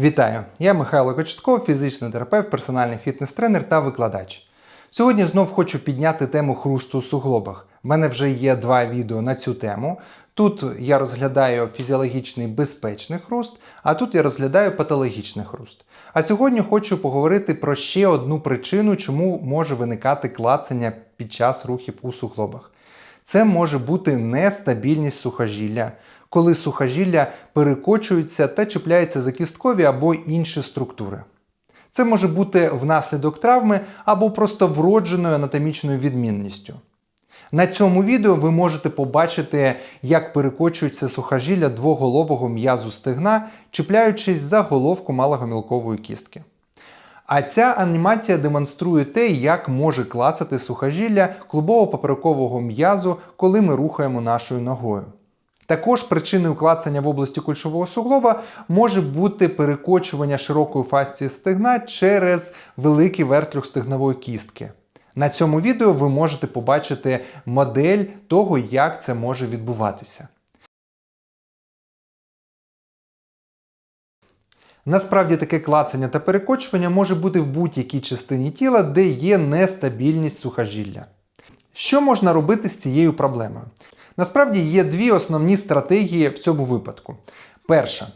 Вітаю! Я Михайло Кочетков, фізичний терапевт, персональний фітнес-тренер та викладач. Сьогодні знов хочу підняти тему хрусту у суглобах. У мене вже є два відео на цю тему. Тут я розглядаю фізіологічний безпечний хруст, а тут я розглядаю патологічний хруст. А сьогодні хочу поговорити про ще одну причину, чому може виникати клацання під час рухів у суглобах. Це може бути нестабільність сухожилля, коли сухожилля перекочуються та чіпляються за кісткові або інші структури. Це може бути внаслідок травми або просто вродженою анатомічною відмінністю. На цьому відео ви можете побачити, як перекочується сухожилля двоголового м'язу стегна, чіпляючись за головку малогомілкової кістки. А ця анімація демонструє те, як може клацати сухожилля клубово-поперекового м'язу, коли ми рухаємо нашою ногою. Також причиною клацання в області кульшового суглоба може бути перекочування широкої фасції стегна через великий вертлюг стегнової кістки. На цьому відео ви можете побачити модель того, як це може відбуватися. Насправді таке клацання та перекочування може бути в будь-якій частині тіла, де є нестабільність сухожилля. Що можна робити з цією проблемою? Насправді є дві основні стратегії в цьому випадку. Перша.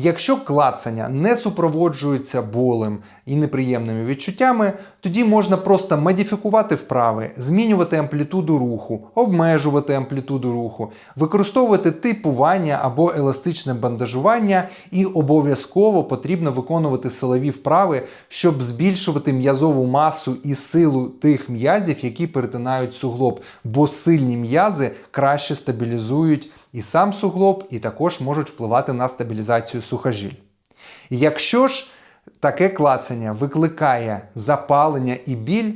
Якщо клацання не супроводжується болем і неприємними відчуттями, тоді можна просто модифікувати вправи, змінювати амплітуду руху, обмежувати амплітуду руху, використовувати типування або еластичне бандажування, і обов'язково потрібно виконувати силові вправи, щоб збільшувати м'язову масу і силу тих м'язів, які перетинають суглоб, бо сильні м'язи краще стабілізують і сам суглоб, і також можуть впливати на стабілізацію сухожиль. Якщо ж таке клацання викликає запалення і біль,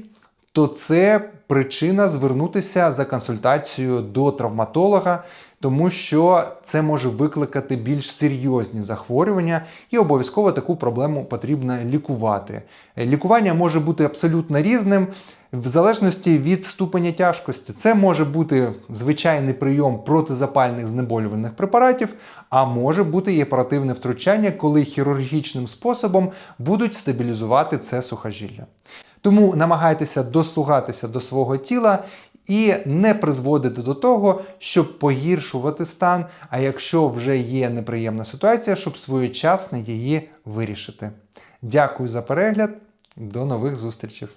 то це причина звернутися за консультацією до травматолога, тому що це може викликати більш серйозні захворювання, і обов'язково таку проблему потрібно лікувати. Лікування може бути абсолютно різним. В залежності від ступеня тяжкості, це може бути звичайний прийом протизапальних знеболювальних препаратів, а може бути і оперативне втручання, коли хірургічним способом будуть стабілізувати це сухожилля. Тому намагайтеся дослугатися до свого тіла і не призводити до того, щоб погіршувати стан. А якщо вже є неприємна ситуація, щоб своєчасно її вирішити. Дякую за перегляд, до нових зустрічей!